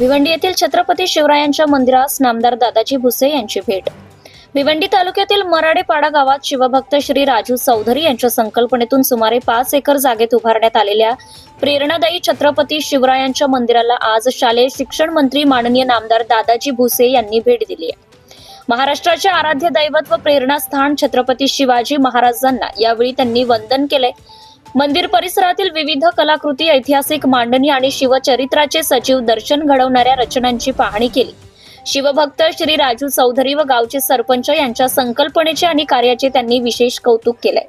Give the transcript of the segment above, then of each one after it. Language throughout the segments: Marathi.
भिवंडी येथील छत्रपती शिवरायांच्या मंदिरास नामदार दादाजी भुसे यांची भेट. भिवंडी तालुक्यातील मराडेपाडा गावात शिवभक्त श्री राजू चौधरी यांच्या संकल्पनेतून सुमारे पाच एकर जागेत उभारण्यात आलेल्या प्रेरणादायी छत्रपती शिवरायांच्या मंदिराला आज शालेय शिक्षण मंत्री माननीय नामदार दादाजी भुसे यांनी भेट दिली आहे. महाराष्ट्राचे आराध्य दैवत व प्रेरणास्थान छत्रपती शिवाजी महाराजांना यावेळी त्यांनी वंदन केले मंदिर परिसरातील विविध कलाकृती ऐतिहासिक मांडणी आणि शिवचरित्राचे सचिव दर्शन घडवणाऱ्या रचनांची पाहणी केली. शिवभक्त श्री राजू चौधरी व गावचे सरपंच यांच्या संकल्पनेचे आणि कार्याचे त्यांनी विशेष कौतुक केले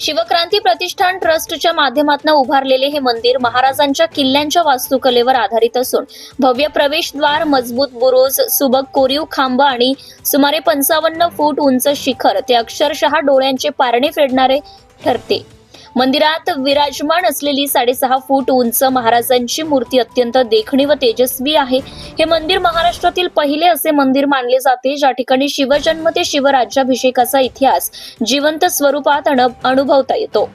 शिवक्रांती प्रतिष्ठान ट्रस्टच्या माध्यमातून उभारलेले हे मंदिर महाराजांच्या किल्ल्यांच्या वास्तुकलेवर आधारित असून भव्य प्रवेशद्वार मजबूत बुरुज सुबक कोरीव खांब आणि सुमारे पंचावन्न फूट उंच शिखर ते अक्षरशः डोळ्यांचे पारणे फेडणारे ठरते. मंदिरात विराजमान असलेली साडेसहा फूट उंच महाराजांची मूर्ती अत्यंत देखणी व तेजस्वी आहे. हे मंदिर महाराष्ट्रातील पहिले असे मंदिर मानले जाते ज्या ठिकाणी शिवजन्म ते शिवराज्याभिषेकाचा इतिहास जिवंत स्वरूपात अनुभवता येतो.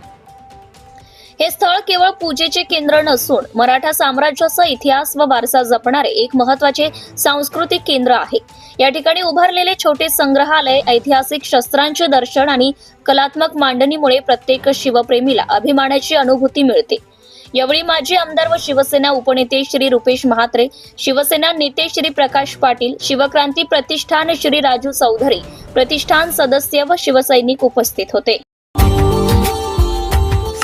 हे स्थळ केवळ पूजेचे केंद्र नसून मराठा साम्राज्याचा इतिहास व वारसा जपणारे एक महत्त्वाचे सांस्कृतिक केंद्र आहे. या ठिकाणी उभारलेले छोटे संग्रहालय ऐतिहासिक शस्त्रांचे दर्शन आणि कलात्मक मांडणीमुळे प्रत्येक शिवप्रेमीला अभिमानाची अनुभूती मिळते. यावेळी माजी आमदार व शिवसेना उपनेते श्री रुपेश महात्रे शिवसेना नेते श्री प्रकाश पाटील शिवक्रांती प्रतिष्ठान श्री राजू चौधरी प्रतिष्ठान सदस्य व शिवसैनिक उपस्थित होते.